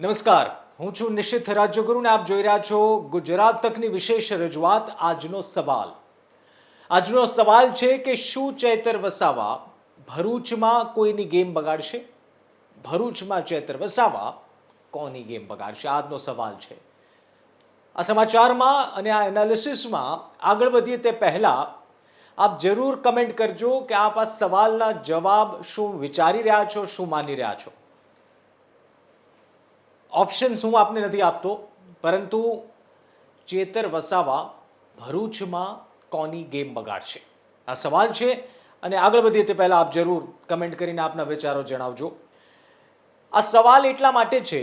નમસ્કાર. હું છું નિશ્ચિત રાજ્યગુરુ ને આપ જોઈ રહ્યા છો ગુજરાત તકની વિશેષ રજૂઆત આજનો સવાલ. આજનો સવાલ છે કે શું ચૈતર વસાવા ભરૂચમાં કોઈની ગેમ બગાડશે? ભરૂચમાં ચૈતર વસાવા કોની ગેમ બગાડશે? આજનો સવાલ છે. આ સમાચારમાં અને આ એનાલિસિસમાં આગળ વધીએ તે પહેલાં આપ જરૂર કમેન્ટ કરજો કે આપ આ સવાલના જવાબ શું વિચારી રહ્યા છો, શું માની રહ્યા છો? ઓપ્શન્સ હું આપને નથી આપતો, પરંતુ ચેતર વસાવા ભરૂચમાં કોની ગેમ બગાડશે? આ સવાલ છે અને આગળ વધીએ તે પહેલાં આપ જરૂર કમેન્ટ કરીને આપના વિચારો જણાવજો. આ સવાલ એટલા માટે છે,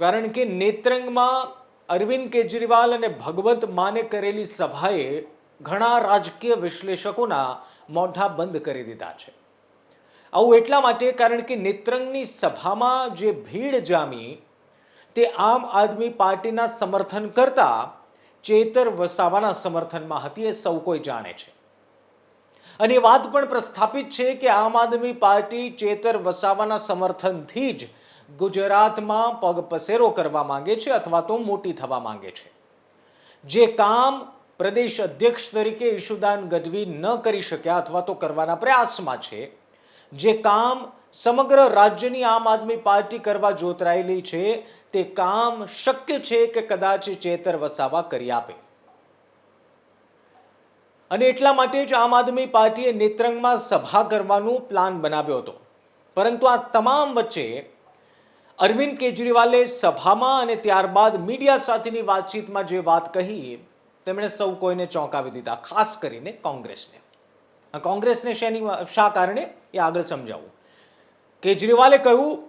કારણ કે નેત્રંગમાં અરવિંદ કેજરીવાલ અને ભગવત માને કરેલી સભાએ ઘણા રાજકીય વિશ્લેષકોના મોઢા બંધ કરી દીધા છે. આવું એટલા માટે કારણ કે નેત્રંગની સભામાં જે ભીડ જામી તે આમ આદમી પાર્ટીના સમર્થન કરતા ચેતર વસાવાના સમર્થનમાં હતી એ સૌ કોઈ જાણે છે. અને વાત પણ પ્રસ્થાપિત છે કે આમ આદમી પાર્ટી ચેતર વસાવાના સમર્થનથી જ ગુજરાતમાં પગ પસેરો કરવા માંગે છે અથવા તો મોટી થવા માંગે છે. જે કામ પ્રદેશ અધ્યક્ષ તરીકે ઈશુદાન ગઢવી ન કરી શક્યા અથવા તો કરવાના પ્રયાસમાં છે, જે કામ સમગ્ર રાજ્યની આમ આદમી પાર્ટી કરવા જોતરાયેલી છે તે કામ શક્ય છે કે કદાચ ચેતર વસાવા કરી આપે. અને એટલા માટે જ આમ આદમી પાર્ટીએ નેત્રંગમાં સભા કરવાનું પ્લાન બનાવ્યો હતો. પરંતુ આ તમામ વચ્ચે અરવિંદ કેજરીવાલે સભામાં અને ત્યારબાદ મીડિયા સાથેની વાતચીતમાં જે વાત કહી, તેમણે સૌ કોઈને ચોંકાવી દીધા, ખાસ કરીને કોંગ્રેસને. કોંગ્રેસને શેની, શા કારણે? એ આગળ સમજાવું. કેજરીવાલે કહ્યું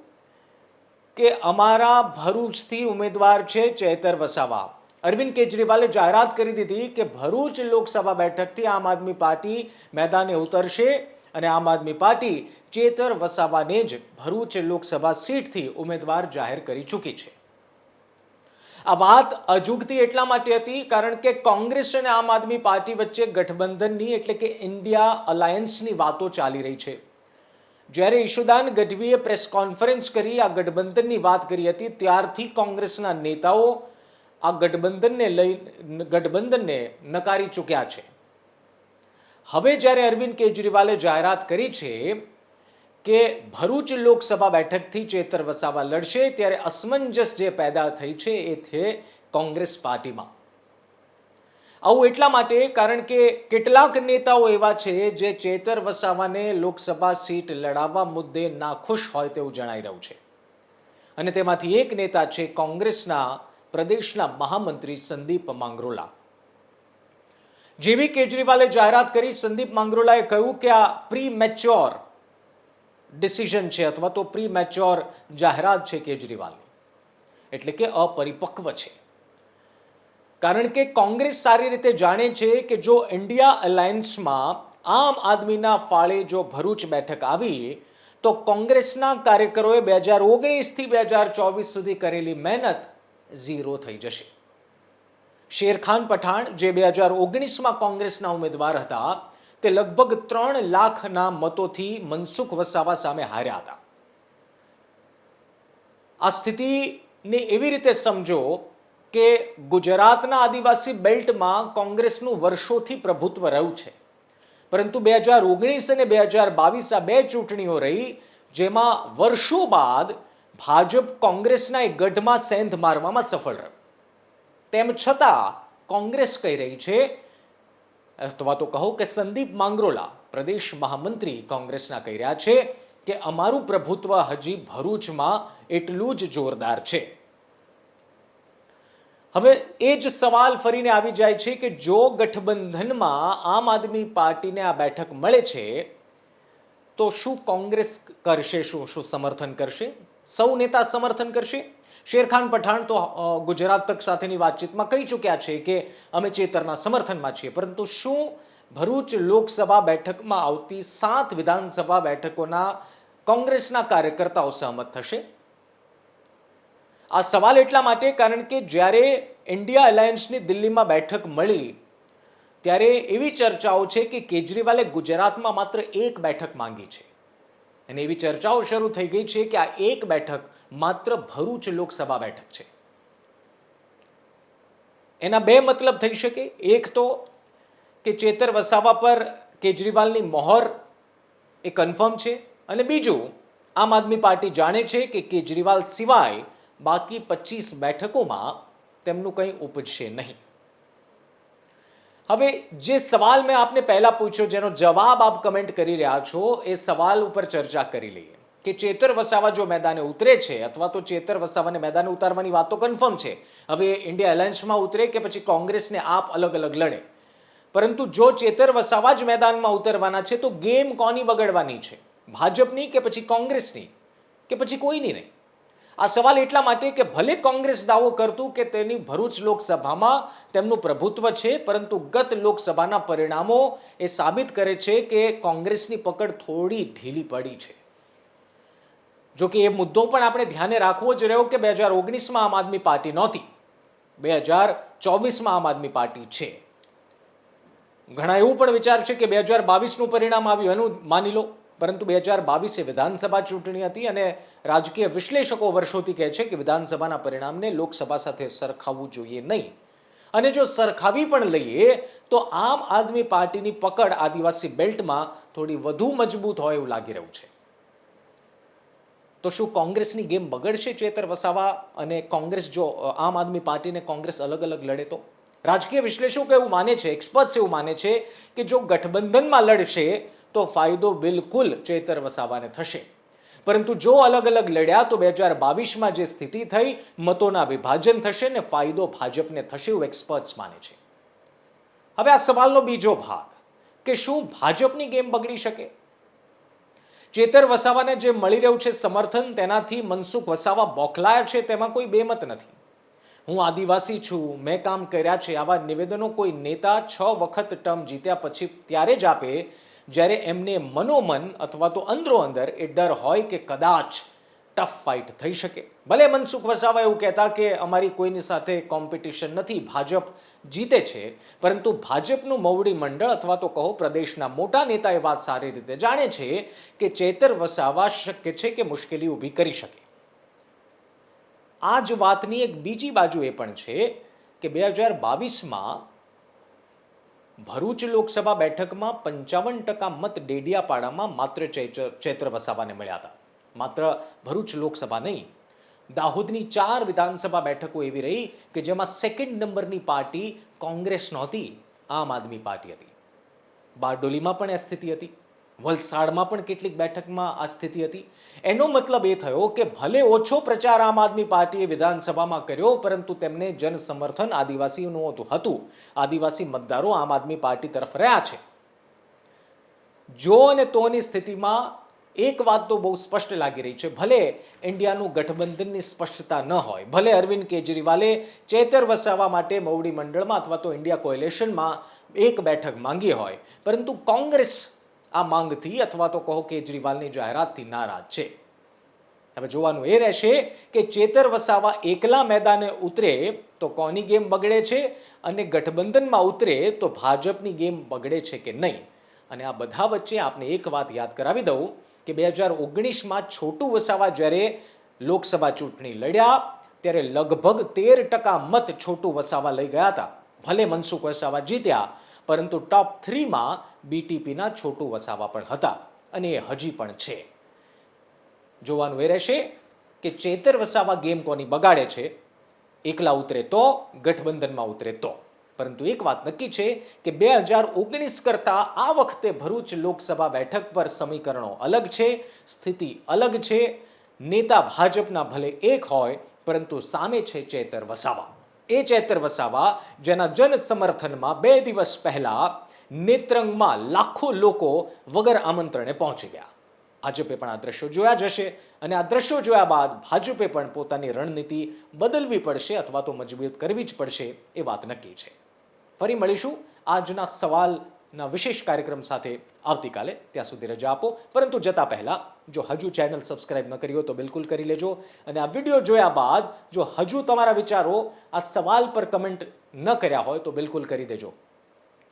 કે અમારા ભરૂચથી ઉમેદવાર છે ચેતર વસાવા. અરવિંદ કેજરીવાલે જાહેરાત કરી દીધી કે ભરૂચ લોકસભા બેઠકથી આમ આદમી પાર્ટી મેદાને ઉતરશે અને આમ આદમી પાર્ટી ચેતર વસાવાને જ ભરૂચ લોકસભા સીટથી ઉમેદવાર જાહેર કરી ચૂકી છે. આ વાત અજુગતી એટલા માટે હતી કારણ કે કોંગ્રેસ અને આમ આદમી પાર્ટી વચ્ચે ગઠબંધનની એટલે કે ઇન્ડિયા અલાયન્સની વાતો ચાલી રહી છે. જ્યારે ઈશુદાન ગઢવીએ પ્રેસ કોન્ફરન્સ કરી, આ ગઠબંધનની વાત કરી હતી, ત્યારથી કોંગ્રેસના નેતાઓ આ ગઠબંધનને લઈ, ગઠબંધનને નકારી ચૂક્યા છે. હવે જ્યારે અરવિંદ કેજરીવાલે જાહેરાત કરી છે કે ભરૂચ લોકસભા બેઠકથી ચેતર વસાવા લડશે, ત્યારે અસમંજસ જે પેદા થઈ છે એ છે કોંગ્રેસ પાર્ટીમાં. આવું એટલા માટે કારણ કે કેટલાક નેતાઓ એવા છે જે ચેતર વસાવાને લોકસભા સીટ લડાવવા મુદ્દે નાખુશ હોય તેવું જણાઈ રહ્યું છે. અને તેમાંથી એક નેતા છે કોંગ્રેસના પ્રદેશના મહામંત્રી સંદીપ માંગરોલા. જેવી કેજરીવાલે જાહેરાત કરી, સંદીપ માંગરોલાએ કહ્યું કે આ પ્રી મેચ્યોર ડિસિઝન છે અથવા તો પ્રી મેચ્યોર જાહેરાત છે કેજરીવાલની. એટલે કે અપરિપક્વ છે. કારણ કે કોંગ્રેસ સારી રીતે જાણે છે કે જો ઇન્ડિયા અલાયન્સમાં આમ આદમીના ફાળે જો ભરૂચ બેઠક આવી, તો કોંગ્રેસના કાર્યકરોએ બે હજાર ઓગણીસથી બે હજાર ચોવીસ સુધી કરેલી મહેનત ઝીરો થઈ જશે. શેરખાન પઠાણ, જે બે હજાર ઓગણીસમાં કોંગ્રેસના ઉમેદવાર હતા, તે લગભગ ત્રણ લાખના મતોથી મનસુખ વસાવા સામે હાર્યા હતા. આ સ્થિતિને એવી રીતે સમજો કે ગુજરાતના આદિવાસી બેલ્ટમાં કોંગ્રેસનું વર્ષોથી પ્રભુત્વ રહ્યું છે. પરંતુ બે હજાર ઓગણીસ અને બે હજાર બાવીસ આ બે ચૂંટણીઓ રહી, જેમાં વર્ષો બાદ ભાજપ કોંગ્રેસના એક ગઢમાં સેંધ મારવામાં સફળ રહ્યું. તેમ છતાં કોંગ્રેસ કહી રહી છે, અથવા તો કહો કે સંદીપ માંગરોલા, પ્રદેશ મહામંત્રી કોંગ્રેસના કહી રહ્યા છે કે અમારું પ્રભુત્વ હજી ભરૂચમાં એટલું જ જોરદાર છે. હવે એ જ સવાલ ફરીને આવી જાય છે કે જો ગઠબંધનમાં આમ આદમી પાર્ટીને આ બેઠક મળે છે, તો શું કોંગ્રેસ કરશે, શું શું સમર્થન કરશે? સૌ નેતા સમર્થન કરશે? શેરખાન પઠાણ તો ગુજરાત તક સાથેની વાતચીતમાં કહી ચૂક્યા છે કે અમે ચેતરના સમર્થનમાં છીએ, પરંતુ શું ભરૂચ લોકસભા બેઠકમાં આવતી સાત વિધાનસભા બેઠકોના કોંગ્રેસના કાર્યકર્તાઓ સહમત થશે? આ સવાલ એટલા માટે, કારણ કે જ્યારે ઇન્ડિયા અલાયન્સની દિલ્હીમાં બેઠક મળી, ત્યારે એવી ચર્ચાઓ છે કે કેજરીવાલે ગુજરાતમાં માત્ર એક બેઠક માંગી છે. અને એવી ચર્ચાઓ શરૂ થઈ ગઈ છે કે આ એક બેઠક માત્ર ભરૂચ લોકસભા બેઠક છે. એના બે મતલબ થઈ શકે. એક તો કે ચેતર વસાવા પર કેજરીવાલની મોહર એ કન્ફર્મ છે. અને બીજું, આમ આદમી પાર્ટી જાણે છે કે કેજરીવાલ સિવાય બાકી પચીસ બેઠકોમાં તેમનું કંઈ ઉપજશે નહીં. હવે જે સવાલ મેં આપને પહેલા પૂછ્યો, જેનો જવાબ આપ કમેન્ટ કરી રહ્યા છો, એ સવાલ ઉપર ચર્ચા કરી લઈએ. કે ચેતર વસાવા જો મેદાને ઉતરે છે, અથવા તો ચેતર વસાવાને મેદાને ઉતારવાની વાત તો કન્ફર્મ છે, હવે ઇન્ડિયા એલાયન્સમાં ઉતરે કે પછી કોંગ્રેસને આપ અલગ અલગ લડે? પરંતુ જો ચેતર વસાવા જ મેદાનમાં ઉતરવાના છે, તો ગેમ કોની બગડવાની છે? ભાજપની કે પછી કોંગ્રેસની? કે પછી કોઈની નહીં? આ સવાલ એટલા માટે કે ભલે કોંગ્રેસ દાવો કરતું કે તેની ભરૂચ લોકસભામાં તેમનું પ્રભુત્વ છે, પરંતુ ગત લોકસભાના પરિણામો એ સાબિત કરે છે કે કોંગ્રેસની પકડ થોડી ઢીલી પડી છે. જો કે એ મુદ્દો પણ આપણે ધ્યાને રાખવો જ રહ્યો કે બે હજાર ઓગણીસમાં આમ આદમી પાર્ટી નહોતી. બે હજાર ચોવીસમાં આમ આદમી પાર્ટી છે. ઘણા એવું પણ વિચારશે કે બે હજાર બાવીસનું પરિણામ આવ્યું, એનું માની લો. પરંતુ બે હજાર બાવીસે વિધાનસભા ચૂંટણી હતી અને રાજકીય વિશ્લેષકો વર્ષોથી કહે છે કે વિધાનસભાના પરિણામને લોકસભા સાથે સરખાવવું જોઈએ નહીં. અને જો સરખાવી પણ લઈએ, તો આમ આદમી પાર્ટીની પકડ આદિવાસી બેલ્ટમાં થોડી વધુ મજબૂત હોય એવું લાગી રહ્યું છે. તો શું કોંગ્રેસની ગેમ બગડશે ચેતર વસાવા અને કોંગ્રેસ જો આમ આદમી પાર્ટીને કોંગ્રેસ અલગ અલગ લડે તો? રાજકીય વિશ્લેષકો એવું માને છે, એક્સપર્ટ્સ એવું માને છે કે જો ગઠબંધનમાં લડશે તો ફાયદો બિલકુલ ચેતર વસાવાને થશે. પરંતુ જો અલગ અલગ લડ્યા તો બે હજાર બાવીસમાં જે સ્થિતિ થઈ, મતોના વિભાજન થશે ને ફાયદો ભાજપને થશે એવું એક્સપર્ટ્સ માને છે. હવે આ સવાલનો બીજો ભાગ, કે શું ભાજપની ગેમ બગડી શકે? ચેતર વસાવાને જે મળી રહ્યું છે સમર્થન, તેનાથી મનસુખ વસાવા બોખલાયા છે, તેમાં કોઈ બેમત નથી. હું આદિવાસી છું, મેં કામ કર્યા છે, આવા નિવેદનો કોઈ નેતા છ વખત ટર્મ જીત્યા પછી ત્યારે જ આપે જ્યારે એમને મનોમન અથવા તો અંદરો અંદર એ ડર હોય કે કદાચ ટફ ફાઇટ થઈ શકે. ભલે મનસુખ વસાવા એવું કહેતા કે અમારી કોઈની સાથે કોમ્પિટિશન નથી, ભાજપ જીતે છે, પરંતુ ભાજપનું મવડી મંડળ અથવા તો કહો પ્રદેશના મોટા નેતા એ વાત સારી રીતે જાણે છે કે ચેતર વસાવા શક્ય છે કે મુશ્કેલી ઊભી કરી શકે. આ જ વાતની એક બીજી બાજુ એ પણ છે કે બે હજાર બાવીસમાં ભરૂચ લોકસભા બેઠકમાં પંચાવન ટકા મત ડેડિયાપાડામાં માત્ર ચૈત્ર વસાવાને મળ્યા હતા. માત્ર ભરૂચ લોકસભા નહીં, દાહોદની ચાર વિધાનસભા બેઠકો એવી રહી કે જેમાં સેકન્ડ નંબરની પાર્ટી કોંગ્રેસ નહોતી, આમ આદમી પાર્ટી હતી. બારડોલીમાં પણ એ સ્થિતિ હતી. વલસાડમાં પણ કેટલીક બેઠકમાં આ સ્થિતિ હતી. એનો મતલબ એ થયો કે ભલે ઓછો પ્રચાર આમ આદમી પાર્ટીએ વિધાનસભામાં કર્યો, પરંતુ તેમને જન સમર્થન આદિવાસીનું હતું આદિવાસી મતદારો આમ આદમી પાર્ટી તરફ રહ્યા છે. જો અને તોની સ્થિતિમાં એક વાત તો બહુ સ્પષ્ટ લાગી રહી છે. ભલે ઇન્ડિયાનું ગઠબંધનની સ્પષ્ટતા ન હોય, ભલે અરવિંદ કેજરીવાલે ચેતર વસાવવા માટે મવડી મંડળમાં અથવા તો ઇન્ડિયા કોલેશનમાં એક બેઠક માંગી હોય, પરંતુ કોંગ્રેસ આ માંગથી અથવા તો કહો કેજરીવાલની જાહેરાતથી નારાજ છે. હવે જોવાનું એ રહેશે કે ચેતર વસાવા એકલા મેદાને ઉતરે તો કોની ગેમ બગડે છે અને ગઠબંધનમાં ઉતરે તો ભાજપની ગેમ બગડે છે કે નહીં? અને આ બધા વચ્ચે આપને એક વાત યાદ કરાવી દઉં કે બે હજાર ઓગણીસમાં છોટું વસાવા જ્યારે લોકસભા ચૂંટણી લડ્યા, ત્યારે લગભગ તેર ટકા મત છોટું વસાવા લઈ ગયા હતા. ભલે મનસુખ વસાવા જીત્યા પરંતુ ટોપ થ્રીમાં બીટીપીના છોટું વસાવા પણ હતા અને એ હજી પણ છે. જોવાનું એ રહેશે કે ચેતર વસાવા ગેમ કોની બગાડે છે? એકલા ઉતરે તો ગઠબંધનમાં ઉતરે તો પરંતુ એક વાત નક્કી છે કે બે હજાર ઓગણીસ કરતાં આ વખતે ભરૂચ લોકસભા બેઠક પર સમીકરણો અલગ છે, સ્થિતિ અલગ છે. નેતા ભાજપના ભલે એક હોય, પરંતુ સામે છે ચેતર વસાવા. એ ચેતર વસાવા, જેના જન સમર્થનમાં બે દિવસ પહેલા નેત્રંગમાં લાખો લોકો વગર આમંત્રણે પહોંચી ગયા. ભાજપે પણ આ દ્રશ્યો જોયા જશે અને આ દ્રશ્યો જોયા બાદ ભાજપે પણ પોતાની રણનીતિ બદલવી પડશે અથવા તો મજબૂત કરવી જ પડશે એ વાત નક્કી છે. ફરી મળીશું આજના સવાલના વિશેષ કાર્યક્રમ સાથે આવતીકાલે ત્યાં સુધી રજા આપો. પરંતુ જતા પહેલાં જો હજુ ચેનલ સબસ્ક્રાઇબ ન કરી હોય તો બિલકુલ કરી લેજો. અને આ વીડિયો જોયા બાદ જો હજુ તમારા વિચારો આ સવાલ પર કમેન્ટ ન કર્યા હોય તો બિલકુલ કરી દેજો.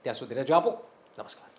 ત્યાં સુધી રજા આપો. નમસ્કાર.